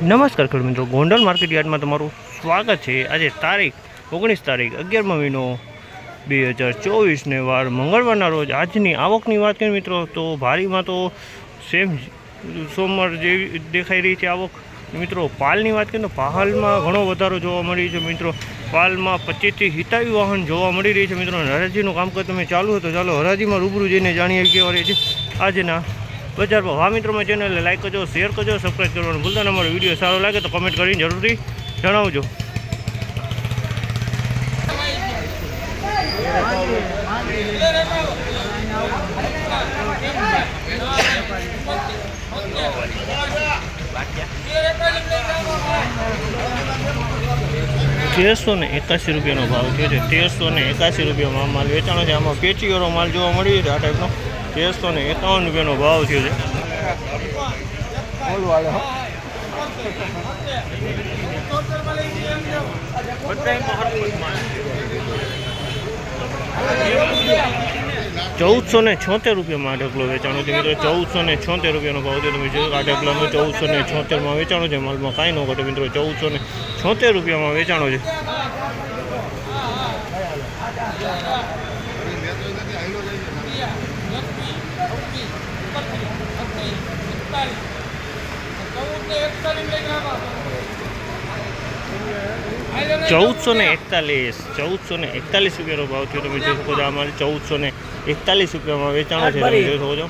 નમસ્કાર ખેડૂત મિત્રો, ગોંડલ માર્કેટ યાર્ડમાં તમારું સ્વાગત છે. આજે તારીખ ઓગણીસ તારીખ અગિયારમો મહિનો બે હજાર ચોવીસને વાર મંગળવારના રોજ આજની આવકની વાત કરીએ મિત્રો, તો ભારીમાં તો સેમ સોમવાર જેવી દેખાઈ રહી છે આવક. મિત્રો, પાલની વાત કરીએ તો પાલમાં ઘણો વધારો જોવા મળી છે મિત્રો. પાલમાં પચીસથી હિતાવી વાહન જોવા મળી રહી છે મિત્રો. હરાજીનું કામકાજ તમે ચાલુ હોય તો ચાલો હરાજીમાં રૂબરૂ જઈને જાણીએ કે વાર છે. આજના બજાર ભાવ હા મિત્રો, મારી ચેનલને લાઈક કરજો શેર કરજો સબસ્ક્રાઈબ કરવાનું ભૂલતા નહીં. અમારો વીડિયો સારો લાગે તો કમેન્ટ કરીને જરૂરથી જણાવજો. તેરસો ને એકાસી રૂપિયાનો ભાવ થયો છે. તેરસો ને એકાસી રૂપિયામાં માલ વેચાણો છે. આમાં પેચીવાળો માલ જોવા મળી છે આ ટાઈપનો તેરસો ને એકાવન રૂપિયાનો ભાવ થયો છે. ચૌદસો ને છોતેર રૂપિયામાં આ ઢગલો વેચાણો છે મિત્રો. ચૌદસો ને છોતેર રૂપિયાનો ભાવ છે. તમે જોયું આ ઢગલાનો ચૌદસો ને છોતેરમાં વેચાણો છે. માલમાં કાંઈ ન ઘટે મિત્રો. ચૌદસો ને છોતેર રૂપિયામાં વેચાણો છે. ચૌદસો ને એકતાલીસ, ચૌદસો ને એકતાલીસ રૂપિયાનો ભાવ થયો તમે જોઈ શકો છો અમારે ચૌદસો ને એકતાલીસ રૂપિયામાં વેચાણો છે, તમે જોઈ શકો છો.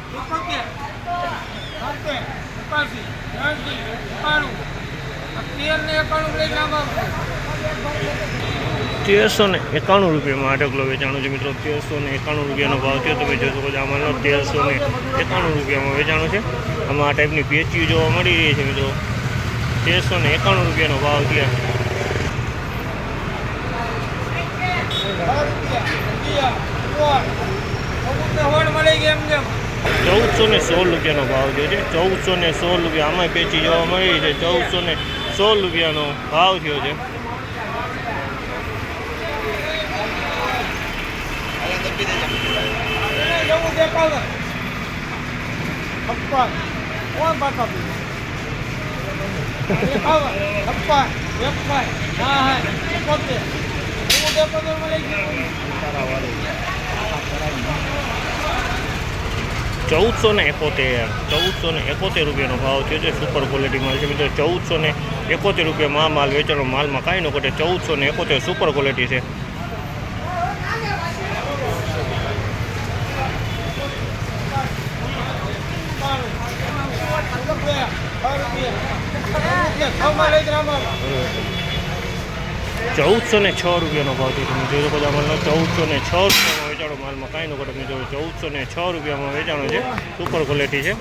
તેરસો ને એકાણું રૂપિયામાં આ ઢગલો વેચાણો છે મિત્રો. તેરસો ને એકાણું રૂપિયાનો ભાવ થયો. તમે જોઈ શકો છો આમાંનો તેરસો ને એકાણું રૂપિયામાં વેચાણો છે. આમાં આ ટાઈપની પેચી જોવા મળી રહી છે મિત્રો. તેરસો ને એકાણું રૂપિયાનો ભાવ થયો. ચૌદસો ને સોળ રૂપિયાનો ભાવ થયો છે. ચૌદસો ને સોળ રૂપિયા આમાં પેચી જોવા મળી છે. ચૌદસો ને સોળ રૂપિયાનો ભાવ થયો છે. ચૌદસો ને એકોતેર ચૌદસો ને એકોતેર રૂપિયાનો ભાવ છે સુપર ક્વોલિટી માલ છે મિત્રો. ચૌદસો ને એકોતેર રૂપિયામાં માલ વેચાણો માલમાં કાંઈ ન ઘટે. ચૌદસો ને એકોતેર સુપર ક્વોલિટી છે. ચૌદસો ને છ રૂપિયાનો ભાવ છે તમે જોઈ શકો છો માલનો ચૌદસો ને છ રૂપિયામાં વેચાણો માલમાં કાંઈ ન ઘટે તમે જોયું ચૌદસો ને છ રૂપિયામાં વેચાણો છે. સુપર ક્વોલિટી છે.